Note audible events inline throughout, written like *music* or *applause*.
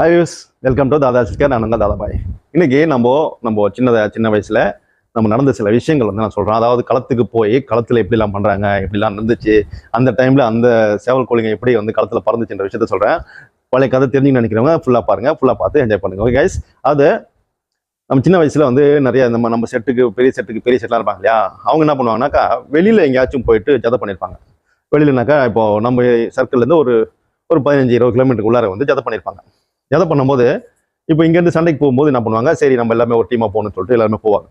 Hi guys welcome to Dada Sikkar நான் உங்கள் தாதாபாய் இன்னைக்கு நம்ம நம்ம சின்னதாக சின்ன வயசில் நம்ம நடந்த சில விஷயங்கள் வந்து நான் சொல்கிறேன் அதாவது களத்துக்கு போய் களத்தில் எப்படிலாம் பண்ணுறாங்க எப்படிலாம் நடந்துச்சு அந்த டைமில் அந்த சேவல் கோழிங்க எப்படி வந்து களத்தில் பறந்துச்சுன்ற விஷயத்த சொல்கிறேன் பழைய கதை தெரிஞ்சுன்னு நினைக்கிறவங்க ஃபுல்லாக பாருங்கள் ஃபுல்லாக பார்த்து என்ஜாய் பண்ணுங்க. ஓகே கைஸ் அது நம்ம சின்ன வயசில் வந்து நிறைய நம்ம நம்ம செட்டுக்கு பெரிய செட்டுக்கு பெரிய செட்லாம் இருப்பாங்க இல்லையா? அவங்க என்ன பண்ணுவாங்கனாக்கா வெளியில் எங்கேயாச்சும் போயிட்டு ஜதை பண்ணியிருப்பாங்க வெளியிலனாக்கா இப்போது நம்ம சர்க்கிள்லேருந்து ஒரு ஒரு பதினஞ்சு இருபது கிலோமீட்டருக்கு உள்ளார வந்து ஜதை பண்ணியிருப்பாங்க எதை பண்ணும்போது இப்போ இங்கேருந்து சண்டைக்கு போகும்போது என்ன பண்ணுவாங்க? சரி நம்ம எல்லாமே ஒரு டீமாக போகணும்னு சொல்லிட்டு எல்லாருமே போவாங்க.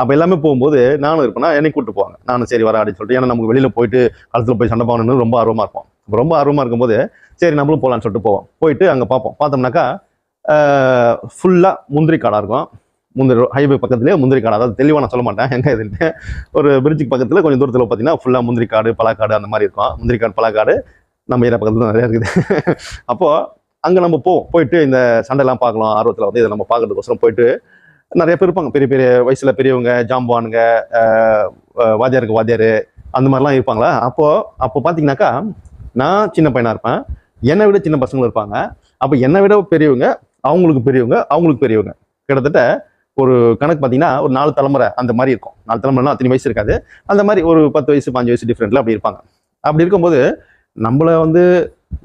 அப்போ எல்லாமே போகும்போது நானும் இருப்பேன்னா என்னை கூப்பிட்டு போவாங்க. நானும் சரி வர அப்படின்னு சொல்லிட்டு ஏன்னா நமக்கு வெளியில் போயிட்டு களத்தில் போய் சண்டை போகணும்னு ரொம்ப ஆர்வமாக இருப்போம். அப்ப ரொம்ப ஆர்வமாக இருக்கும்போது சரி நம்மளும் போகலான்னு சொல்லிட்டு போவோம். போயிட்டு அங்கே பார்ப்போம். பார்த்தோம்னாக்கா ஃபுல்லாக முந்திரி காடாக இருக்கும். முந்திரி ஹைவே பக்கத்துலேயே முந்திரி காடு. அதாவது தெளிவாக நான் சொல்ல மாட்டேன். எங்கே இதுன்னு. ஒரு பிரிட்ஜுக்கு பக்கத்தில் கொஞ்சம் தூரத்தில் பார்த்தீங்கன்னா ஃபுல்லாக முந்திரி காடு பலாக்காடு அந்த மாதிரி இருக்கும். முந்திரி காடு பலாக்காடு நம்ம ஏரியா பக்கத்தில் நிறையா இருக்குது. அப்போது அங்கே நம்ம போவோம் போயிட்டு இந்த சண்டைலாம் பார்க்கலாம் ஆர்வத்தில் வந்து இதை நம்ம பார்க்கறதுக்கோசரம் போயிட்டு நிறைய பேர் இருப்பாங்க. பெரிய பெரிய வயசில் பெரியவங்க ஜாம்பவானுங்க வாத்தியாருக்கு வாத்தியார் அந்த மாதிரிலாம் இருப்பாங்களா? அப்போது அப்போ பார்த்தீங்கன்னாக்கா நான் சின்ன பையனாக இருப்பேன். என்னை விட சின்ன பசங்களும் இருப்பாங்க. அப்போ என்னை விட பெரியவங்க அவங்களுக்கு பெரியவங்க அவங்களுக்கு பெரியவங்க. கிட்டத்தட்ட ஒரு கணக்கு பார்த்தீங்கன்னா ஒரு நாலு தலைமுறை அந்த மாதிரி இருக்கும். நாலு தலைமுறைனா அத்தனை வயசு இருக்காது. அந்த மாதிரி ஒரு பத்து வயசு பாஞ்சு வயசு டிஃப்ரெண்ட்டில் அப்படி இருப்பாங்க. அப்படி இருக்கும்போது நம்மளை வந்து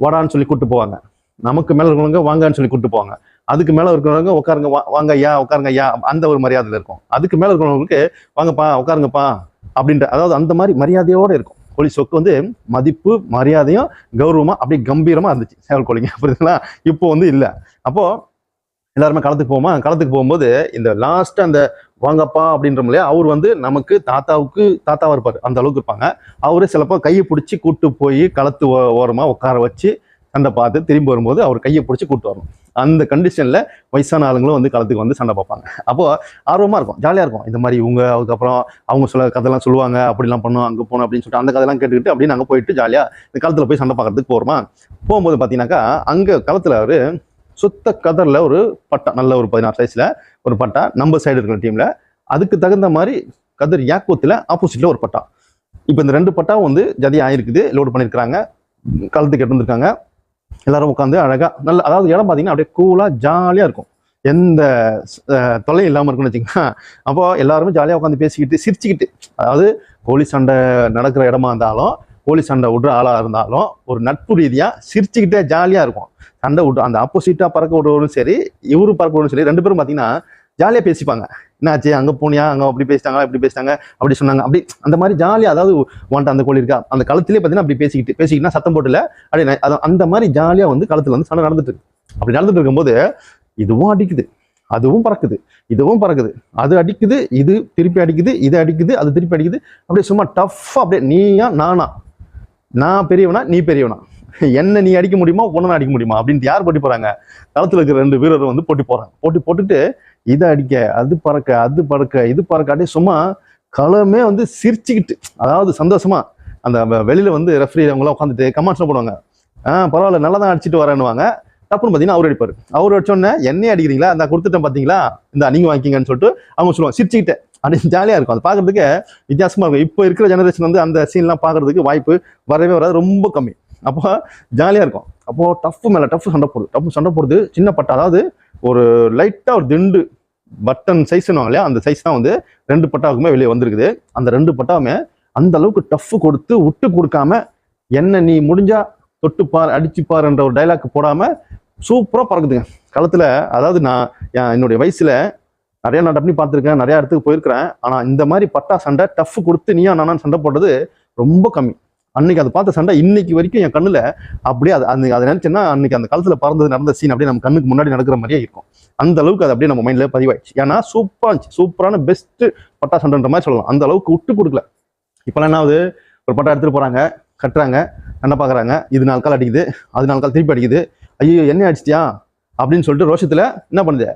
வாடான்னு சொல்லி கூப்பிட்டு போவாங்க. நமக்கு மேலே இருக்கிறவங்க வாங்கன்னு சொல்லி கூப்பிட்டு போவாங்க. அதுக்கு மேலே இருக்கிறவங்க உட்காருங்க வா- வாங்க ஐயா உட்காருங்க ஐயா அந்த ஒரு மரியாதையில் இருக்கும். அதுக்கு மேலே இருக்கிறவங்களுக்கு வாங்கப்பா உட்காருங்கப்பா அப்படின்ற அதாவது அந்த மாதிரி மரியாதையோடு இருக்கும். கோழி சொக்கு வந்து மதிப்பு மரியாதையும் கௌரவமாக அப்படியே கம்பீரமாக இருந்துச்சு. சேவல் கோழிங்க புரியுதுங்களா? இப்போ வந்து இல்லை. அப்போது எல்லாருமே களத்துக்கு போவோமா? களத்துக்கு போகும்போது இந்த லாஸ்ட்டு அந்த வாங்கப்பா அப்படின்ற இல்லையா அவர் வந்து நமக்கு தாத்தாவுக்கு தாத்தாவாக இருப்பார். அந்த அளவுக்கு இருப்பாங்க. அவரு சிலப்போ கையை பிடிச்சி கூட்டு போய் களத்து ஓ- உட்கார வச்சு சண்டை பார்த்து திரும்பி வரும்போது அவர் கையை பிடிச்சி கூட்டு வரணும். அந்த கண்டிஷனில் வயசான ஆளுங்களும் வந்து களத்துக்கு வந்து சண்டை பார்ப்பாங்க. அப்போது ஆர்வமாக இருக்கும் ஜாலியாக இருக்கும். இந்த மாதிரி இவங்க அதுக்கப்புறம் அவங்க சொல்ல கதைலாம் சொல்லுவாங்க அப்படிலாம் பண்ணோம் அங்கே போனோம் அப்படின்னு சொல்லிட்டு அந்த கதையெல்லாம் கேட்டுக்கிட்டு அப்படியே நாங்கள் போயிட்டு ஜாலியாக இந்த காலத்தில் போய் சண்டை பார்க்கறதுக்கு போகிறோமா போகும்போது பார்த்தீங்கன்னாக்கா அங்கே காலத்தில் அவர் சுத்த கதரில் ஒரு பட்டா நல்ல ஒரு பதினாறு சைஸில் ஒரு பட்டா நம்ம சைடு இருக்கிற டீமில் அதுக்கு தகுந்த மாதிரி கதர் யாக்கூத்துல ஆப்போசிட்டில் ஒரு பட்டா. இப்போ இந்த ரெண்டு பட்டாவும் வந்து ஜதி ஆயிருக்குது லோடு பண்ணியிருக்கிறாங்க களத்துக்கு எடுத்து வந்திருக்காங்க. எல்லாரும் உட்காந்து அழகா நல்ல அதாவது இடம் பார்த்தீங்கன்னா அப்படியே கூலா ஜாலியா இருக்கும். எந்த தொல்லையும் இல்லாம இருக்கும்னு வச்சுக்கோங்க. அப்போ எல்லாருமே ஜாலியா உட்காந்து பேசிக்கிட்டு சிரிச்சுக்கிட்டு அதாவது கோழி சண்டை நடக்கிற இடமா இருந்தாலும் கோழி சண்டை விடுற ஆளா இருந்தாலும் ஒரு நட்பு ரீதியா சிரிச்சுக்கிட்டே ஜாலியா இருக்கும். சண்டை விட்டு அந்த ஆப்போசிட்டா பறக்க விடுறவரும் சரி இவரு பறக்க விடுறவரும் சரி ரெண்டு பேரும் பார்த்தீங்கன்னா ஜாலியாக பேசிப்பாங்க. என்னாச்சு அங்கே போனியா? அங்கே அப்படி பேசிட்டாங்க இப்படி பேசிட்டாங்க? அப்படி சொன்னாங்க. அப்படி அந்த மாதிரி ஜாலியாக அதாவது உன்ட்ட அந்த கோழி இருக்கா? அந்த களத்திலே பார்த்தீங்கன்னா அப்படி பேசிக்கிட்டு பேசிக்கிட்டுனா சத்தம் போட்டுல அப்படி அது- அந்த மாதிரி ஜாலியாக வந்து களத்தில் வந்து சண்டை நடந்துட்டு இருக்கு. அப்படி நடந்துட்டு இருக்கும்போது இதுவும் அடிக்குது. அதுவும் பறக்குது. இதுவும் பறக்குது. அது அடிக்குது இது திருப்பி அடிக்குது இது அடிக்குது அது திருப்பி அடிக்குது. அப்படியே சும்மா டஃப்பாக அப்படியே நீயா நானா? நான் பெரியவனா? நீ பெரியவனா? என்ன நீ அடிக்க முடியுமா? உன்னை அடிக்க முடியுமா? அப்படின்ட்டு யார் போட்டி போறாங்க? களத்தில் இருக்கிற ரெண்டு வீரர் வந்து போட்டி போறாங்க. போட்டி போட்டுட்டு இதை அடிக்க அது பறக்க அது பறக்க இது பறக்க அப்படியே சும்மா களமே வந்து சிரிச்சுக்கிட்டு அதாவது சந்தோஷமா அந்த வெளியில் வெளியில வந்து ரெஃப்ரி அவங்களாம் உட்காந்துட்டு கமெண்ட்ஸ்லாம் போடுவாங்க. ஆ பரவாயில்ல நல்லா தான் அடிச்சுட்டு வரேன்னுவாங்க. டப்புன்னு பார்த்தீங்கன்னா அவர் அடிப்பார். அவர் அடிச்சோடனே என்னையே அடிக்கிறீங்களா? அந்த கொடுத்துட்டேன் பார்த்தீங்களா இந்த நீங்க வாங்கிக்கிங்கன்னு சொல்லிட்டு அவங்க சொல்லுவாங்க. சிரிச்சுக்கிட்டே. அப்படி ஜாலியாக இருக்கும். அது பார்க்கறதுக்கு வித்தியாசமாக இருக்கும். இப்போ இருக்கிற ஜெனரேஷன் வந்து அந்த சீன்லாம் பார்க்கறதுக்கு வாய்ப்பு வரவே வராது. ரொம்ப கம்மி. அப்போ ஜாலியாக இருக்கும். அப்போது டஃப் மேலே டஃப் சண்டை போடுது. டஃப் சண்டை போடுது. சின்ன பட்டா. அதாவது ஒரு லைட்டாக ஒரு திண்டு பட்டன் சைஸ் இல்லையா அந்த சைஸ் தான் வந்து ரெண்டு பட்டாவுக்குமே வெளியே வந்திருக்குது. அந்த ரெண்டு பட்டாவுமே அந்த அளவுக்கு டஃப் கொடுத்து விட்டு கொடுக்காம என்ன நீ முடிஞ்சா தொட்டு பார் அடிச்சு பாருன்ற ஒரு டைலாக் போடாம சூப்பராக பறக்குதுங்க. களத்தில் அதாவது நான் என்னுடைய வயசில் நிறைய நான் டப்னி பார்த்துருக்கேன் நிறைய இடத்துக்கு போயிருக்கிறேன். ஆனால் இந்த மாதிரி பட்டா சண்டை டஃப் கொடுத்து நீயா நானான்னு சண்டை போடுறது ரொம்ப கம்மி. அன்னைக்கு அதை பார்த்த சண்டை இன்னைக்கு வரைக்கும் என் கண்ணுல அப்படியே அது அந்த அதை நினைச்சேன்னா அன்னைக்கு அந்த காலத்துல பறந்தது நடந்த சீன் அப்படியே நம்ம கண்ணுக்கு முன்னாடி நடக்கிற மாதிரியே இருக்கும். அந்த அளவுக்கு அது அப்படியே நம்ம மைண்ட்ல பதிவாயிடுச்சு. ஏன்னா சூப்பரா இருந்துச்சு. சூப்பரான பெஸ்ட் பட்டா சண்டைன்ற மாதிரி சொல்லலாம். அந்த அளவுக்கு விட்டு கொடுக்கல. இப்பெல்லாம் என்ன ஆகுது ஒரு பட்டா எடுத்துட்டு போறாங்க கட்டுறாங்க என்ன பார்க்குறாங்க இது நாலு கால் அடிக்குது அது நாலு கால் திருப்பி அடிக்குது. ஐயோ என்ன அடிச்சிட்டியா? அப்படின்னு சொல்லிட்டு ரோஷத்தில் என்ன பண்ணுது?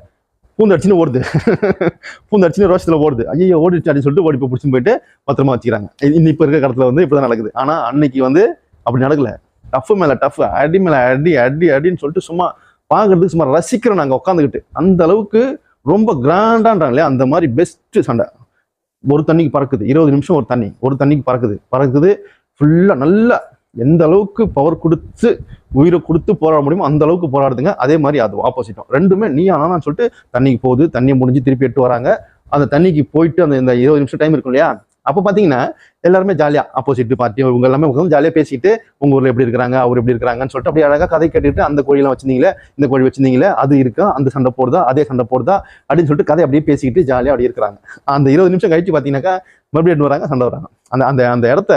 பூந்து அடிச்சுன்னு ஓடுது. பூந்து அடிச்சுன்னு ஓடுது. ஐயோ ஓடிச்சு அப்படின்னு சொல்லிட்டு ஓடி போய் பிடிச்சி போயிட்டு பத்திரமா வச்சுக்கிறாங்க. இன்னும் இப்போ இருக்க காலத்தில் வந்து இப்படிதான் நடக்குது. ஆனால் அன்னைக்கு வந்து அப்படி நடக்கல. டஃப் மேலே டஃப் அடி மேலே அடி அடி அடின்னு சொல்லிட்டு சும்மா பார்க்கறதுக்கு சும்மா ரசிக்கிறோம் நாங்கள் உட்காந்துக்கிட்டு அந்த அளவுக்கு ரொம்ப கிராண்டான்றாங்களே அந்த மாதிரி பெஸ்ட்டு சண்டை. ஒரு தண்ணிக்கு பறக்குது. இருபது நிமிஷம் ஒரு தண்ணி. ஒரு தண்ணிக்கு பறக்குது. பறக்குது ஃபுல்லாக நல்லா எந்த அளவுக்கு பவர் கொடுத்து உயிரை கொடுத்து போராட முடியுமோ அந்த அளவுக்கு போராடுதுங்க. அதே மாதிரி அது ஆப்போசிட்டும் ரெண்டுமே நீ ஆனான்னு சொல்லிட்டு தண்ணிக்கு போகுது தண்ணியை முடிஞ்சு திருப்பி எட்டு வராங்க. அந்த தண்ணிக்கு போயிட்டு அந்த இந்த இருபது நிமிஷம் டைம் இருக்கும் இல்லையா? அப்போ பார்த்தீங்கன்னா எல்லாருமே ஜாலியாக ஆப்போசிட் பார்ட்டி இவங்க எல்லாமே உட்காந்து ஜாலியாக பேசிட்டு உங்க ஊரில் எப்படி இருக்கிறாங்க அவர் எப்படி இருக்கிறாங்கன்னு சொல்லிட்டு அப்படியே அழகாக கதை கேட்டுட்டு அந்த கோழிலாம் வச்சிருந்தீங்களே இந்த கோழி வச்சிருந்தீங்களே அது இருக்கா அந்த சண்டை போடுதா அதே சண்டை போடுதா அப்படின்னு சொல்லிட்டு கதை அப்படியே பேசிக்கிட்டு ஜாலியாக அப்படியே இருக்கிறாங்க. அந்த இருபது நிமிஷம் கழிச்சு பார்த்தீங்கன்னாக்கா மறுபடியும் வராங்க சண்டை வராங்க. அந்த அந்த அந்த இடத்த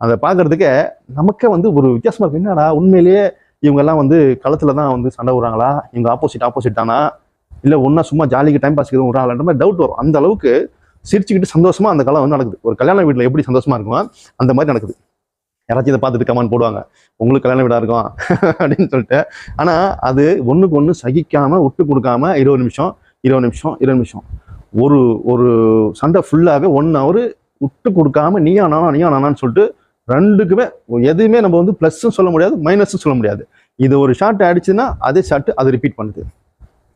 அதை பார்க்கறதுக்கு நமக்கே வந்து ஒரு வித்தியாசமாக இருக்கு. என்னடா உண்மையிலேயே இவங்கெல்லாம் வந்து களத்தில் தான் வந்து சண்டை விடுறாங்களா இவங்க ஆப்போசிட் ஆப்போசிட் தானா? இல்லை ஒன்றா சும்மா ஜாலிக்கு டைம் பாஸ்க்கு எதுவும் விடுறாங்களான்ற மாதிரி டவுட் வரும். அந்த அளவுக்கு சிரிச்சுக்கிட்டு சந்தோஷமாக அந்த காலம் வந்து நடக்குது. ஒரு கல்யாண வீட்டில் எப்படி சந்தோஷமாக இருக்குமோ அந்த மாதிரி நடக்குது. யாராச்சும் இதை பார்த்துட்டு கமெண்ட் போடுவாங்க. உங்களுக்கு கல்யாண வீடாக இருக்கும்? *laughs* அப்படின்னு சொல்லிட்டு. ஆனால் அது ஒன்றுக்கு ஒன்று சகிக்காமல் விட்டு கொடுக்காம இருபது நிமிஷம் இருபது நிமிஷம் இருபது நிமிஷம். ஒரு ஒரு சண்டை ஃபுல்லாகவே ஒன் ஹவர் விட்டு கொடுக்காம நீயா நானா நீயா நானான்னு சொல்லிட்டு ரெண்டுக்குமே எதுவுமே நம்ம வந்து ப்ளஸ்ஸும் சொல்ல முடியாது மைனஸும் சொல்ல முடியாது. இது ஒரு ஷாட் அடிச்சுன்னா அதே ஷாட் அது ரிப்பீட் பண்ணுது.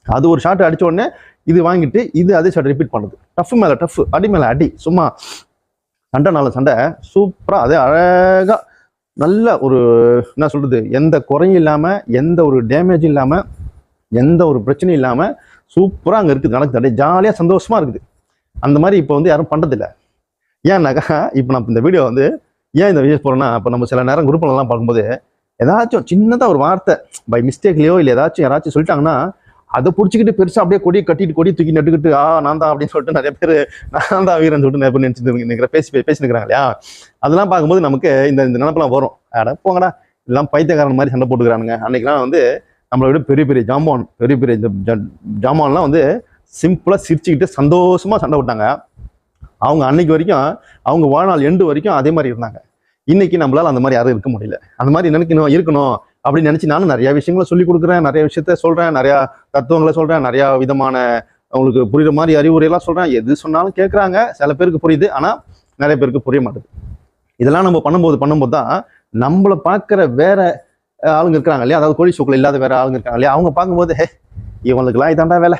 அது ஒரு ஷாட் அடித்த உடனே இது வாங்கிட்டு இது அதே ஷாட் ரிப்பீட் பண்ணுது. டஃப் மேலே டஃப் அடி மேலே அடி சும்மா சண்டை நாலு சண்டை சூப்பராக அதே அழகாக நல்ல ஒரு என்ன சொல்கிறது எந்த குறையும் இல்லாமல் எந்த ஒரு டேமேஜும் இல்லாமல் எந்த ஒரு பிரச்சனையும் இல்லாமல் சூப்பராக அங்கே இருக்குது நடக்குது. அப்படியே ஜாலியாக சந்தோஷமாக இருக்குது. அந்த மாதிரி இப்போ வந்து யாரும் பண்ணுறதில்ல ஏன்னாக்கா இப்போ நான் இந்த வீடியோ வந்து ஏன் இந்த வீடியோ போகிறோன்னா இப்போ நம்ம சில நேரம் குரூப்லலாம் பார்க்கும்போது ஏதாச்சும் சின்னதாக ஒரு வார்த்தை பை மிஸ்டேக்லையோ இல்லை ஏதாச்சும் யாராச்சும் சொல்லிட்டாங்கன்னா அதை பிடிச்சிக்கிட்டு பெருசாக அப்படியே கொடி கட்டிட்டு கொடி தூக்கி நட்டுக்கிட்டு ஆ நான் தான் அப்படின்னு சொல்லிட்டு நிறைய பேர் நான் தான் வீரன் சொல்லிட்டு நிறைய பேர் நினச்சி நினைக்கிற பேசி பேசினுக்கிறாங்க இல்லையா? அதெல்லாம் பார்க்கும்போது நமக்கு இந்த இந்த நினப்பெல்லாம் வரும். அட போங்கடா. இதெல்லாம் பைத்தியக்காரன் மாதிரி சண்டை போட்டுக்கிறானுங்க. அன்றைக்கெலாம் வந்து நம்மளை விட பெரிய பெரிய ஜாமான் பெரிய பெரிய இந்த ஜாமான்லாம் வந்து சிம்பிளாக சிரிச்சுக்கிட்டு சந்தோஷமாக சண்டை விட்டாங்க அவங்க அன்னைக்கு வரைக்கும் அவங்க வாழ்நாள் எண்டு வரைக்கும் அதே மாதிரி இருந்தாங்க. இன்னைக்கு நம்மளால அந்த மாதிரி யாரும் இருக்க முடியல. அந்த மாதிரி நினைக்கணும் இருக்கணும் அப்படின்னு நினச்சி நானும் நிறையா விஷயங்களை சொல்லி கொடுக்குறேன் நிறைய விஷயத்த சொல்கிறேன் நிறையா தத்துவங்களை சொல்கிறேன் நிறையா விதமான அவங்களுக்கு புரியுற மாதிரி அறிவுரையெல்லாம் சொல்கிறேன் எது சொன்னாலும் கேட்குறாங்க சில பேருக்கு புரியுது. ஆனால் நிறைய பேருக்கு புரிய மாட்டுது. இதெல்லாம் நம்ம பண்ணும்போது பண்ணும்போது தான் நம்மளை பார்க்குற வேற ஆளுங்க இருக்கிறாங்க இல்லையா? அதாவது கோழி சூக்கில் இல்லாத வேற ஆளுங்க இருக்காங்க இல்லையா? அவங்க பார்க்கும்போது ஹே இவனுக்குலாம் இதாண்டா வேலை.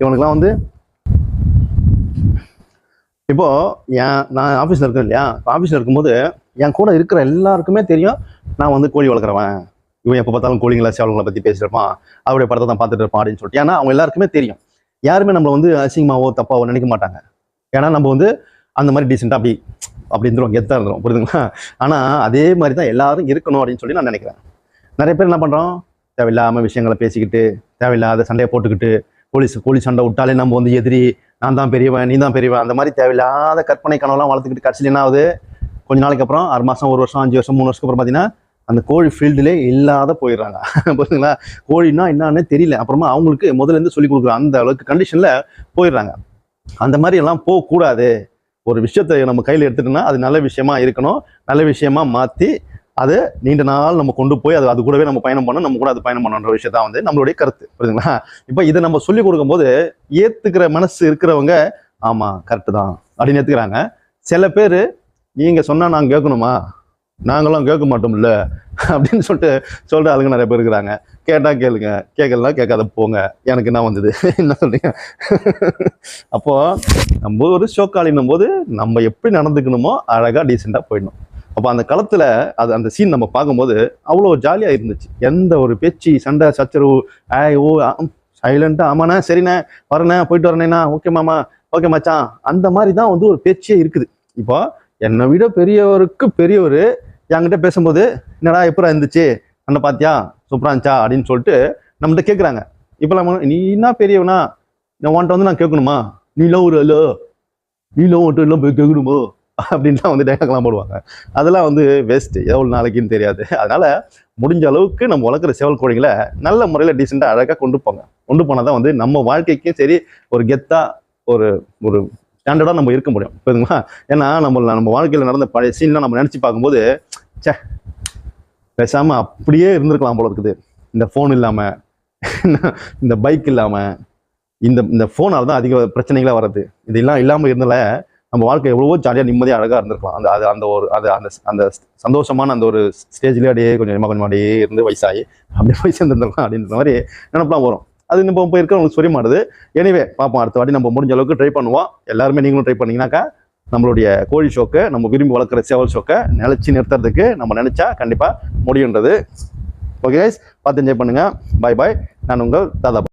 இவனுக்குலாம் வந்து இப்போது என் நான் ஆஃபீஸில் இருக்கேன் இல்லையா? ஆஃபீஸில் இருக்கும்போது என் கூட இருக்கிற எல்லாருக்குமே தெரியும் நான் வந்து கோழி வளர்க்குறவன். இவன் எப்போ பார்த்தாலும் கோழிங்களை சேவல்களை பற்றி பேசியிருப்பான் அவருடைய படத்தை தான் பார்த்துட்டு இருப்பான் அப்படின்னு சொல்லிட்டு. ஏன்னா அவங்க எல்லாருக்குமே தெரியும். யாருமே நம்மளை வந்து அசிங்கமாவோ தப்பாவோ நினைக்க மாட்டாங்க. ஏன்னா நம்ம வந்து அந்த மாதிரி டீசெண்டாக அப்படி அப்படி இருந்துரும் கெத்தாக இருந்துரும் புரியுதுங்களா ஆனால் அதே மாதிரி தான் எல்லாரும் இருக்கணும் அப்படின்னு சொல்லி நான் நினைக்கிறேன். நிறைய பேர் என்ன பண்ணுறோம் தேவையில்லாமல் விஷயங்களை பேசிக்கிட்டு தேவையில்லாத சண்டையை போட்டுக்கிட்டு போலீஸ் போலீஸ் சண்டை விட்டாலே நம்ம வந்து எதிரி நான் தான் பெரியவன் நீ தான் பெரியவன் அந்த மாதிரி தேவையில்லாத கற்பனை கனவுலாம் வளர்த்துக்கிட்டு கடைசியில் என்ன ஆகுது? கொஞ்ச நாளைக்கு அப்புறம் ஆறு மாதம் ஒரு வருஷம் அஞ்சு வருஷம் மூணு வருஷத்துக்கு அப்புறம் பார்த்தீங்கன்னா அந்த கோழி ஃபீல்டுலே இல்லாத போயிடுறாங்க. *laughs* புரியுதுங்களா கோழின்னா என்னன்னு தெரியல. அப்புறமா அவங்களுக்கு முதலேருந்து சொல்லி கொடுக்குற அந்த அளவுக்கு கண்டிஷனில் போயிடுறாங்க. அந்த மாதிரி எல்லாம் போகக்கூடாது. ஒரு விஷயத்தை நம்ம கையில் எடுத்துட்டோம்னா அது நல்ல விஷயமா இருக்கணும். நல்ல விஷயமா மாற்றி அது நீண்ட நாள் நம்ம கொண்டு போய் அது அது கூடவே நம்ம பயணம் பண்ணணும் நம்ம கூட அது பயணம் பண்ணணுன்ற விஷயத்தான் வந்து நம்மளுடைய கருத்து புரியுதுங்களா? இப்போ இதை நம்ம சொல்லி கொடுக்கும்போது ஏத்துக்கிற மனசு இருக்கிறவங்க ஆமாம் கரெக்டு தான் அப்படின்னு ஏற்றுக்கிறாங்க சில பேர் நீங்கள் சொன்னால் நாங்கள் கேட்கணுமா? நாங்களாம் கேட்க மாட்டோம்ல? அப்படின்னு சொல்லிட்டு சொல்கிற ஆளுங்க நிறைய பேர் இருக்கிறாங்க. கேட்டால் கேளுங்க கேட்கலாம் கேட்காத போங்க எனக்கு என்ன வந்தது? என்ன சொல்றீங்க? அப்போது நம்ம ஒரு ஷோக்காளின்னும் போது நம்ம எப்படி நடந்துக்கணுமோ அழகாக டீசெண்டாக போயிடணும். அப்போ அந்த களத்தில் அது அந்த சீன் நம்ம பார்க்கும்போது அவ்வளோ ஜாலியாக இருந்துச்சு. எந்த ஒரு பேச்சு சண்டை சச்சரவு ஆய் ஓ சைலண்ட்டாக ஆமாண்ணா சரிண்ணே வரண்ணே போயிட்டு வரேண்ணா ஓகே மாமா ஓகே மச்சான் அந்த மாதிரி தான் வந்து ஒரு பேச்சே இருக்குது. இப்போ என்னை விட பெரியவருக்கு பெரியவர் என்கிட்ட பேசும்போது என்னடா எப்படா இருந்துச்சு? அண்ணன் பாத்தியா சூப்பரா இருந்துச்சா? அப்படின்னு சொல்லிட்டு நம்மகிட்ட கேட்குறாங்க இப்போ நம்ம நீ என்ன பெரியவனா? நான் உன்ட்ட வந்து நான் கேட்கணுமா? நீலாம் ஒரு அல்ல நீலாம் ஒன்ட்டு எல்லாம் போய் கேட்கணுமோ? அப்படின்லாம் வந்து டேட்டாக்கெல்லாம் போடுவாங்க. அதெல்லாம் வந்து வேஸ்ட்டு எவ்வளோ நாளைக்குன்னு தெரியாது. அதனால் முடிஞ்ச அளவுக்கு நம்ம வளர்க்குற சேவல் கோழிகளை நல்ல முறையில் டீசெண்டாக அழகாக கொண்டு போங்க. கொண்டு போனால் தான் வந்து நம்ம வாழ்க்கைக்கும் சரி ஒரு கெத்தாக ஒரு ஒரு ஸ்டாண்டர்டாக நம்ம இருக்க முடியும். புரியுதுங்களா? ஏன்னா நம்ம நம்ம வாழ்க்கையில் நடந்த பழைய சீன்லாம் நம்ம நினச்சி பார்க்கும்போது ச்சே பேசாமல் அப்படியே இருந்திருக்கலாம் போல இருக்குது. இந்த ஃபோன் இல்லாமல் இந்த பைக் இல்லாமல் இந்த இந்த ஃபோனால் தான் அதிக பிரச்சனைகளாக வர்றது. இதெல்லாம் இல்லாமல் இருந்தால நம்ம வாழ்க்கை எவ்வளவோ ஜாலியாக நிம்மதியாக அழகாக இருந்திருக்கலாம். அந்த அது அந்த ஒரு அது அந்த அந்த சந்தோஷமான அந்த ஒரு ஸ்டேஜ்லேயே அப்படியே கொஞ்சம் கொஞ்சமாக கொஞ்சம் அப்படியே இருந்து வயசாகி அப்படியே போய் சேர்ந்துருந்துருக்கலாம் அப்படின்ற மாதிரி நினப்பெல்லாம் வரும். அது நம்ம போய் இருக்கிறவங்களுக்கு சொல்ல மாட்டுது எனிவே பார்ப்போம். அடுத்த வாட்டி நம்ம முடிஞ்ச அளவுக்கு ட்ரை பண்ணுவோம். எல்லாருமே நீங்களும் ட்ரை பண்ணீங்கன்னாக்கா நம்மளுடைய கோழி ஷோக்கை நம்ம விரும்பி வளர்க்குற சேவல் ஷோக்கை நிலச்சி நிறுத்துறதுக்கு நம்ம நினச்சா கண்டிப்பாக முடியுன்றது. ஓகே கைஸ் பார்த்து என்ஜாய் பண்ணுங்கள் பாய் பாய் நான் உங்கள் தாதா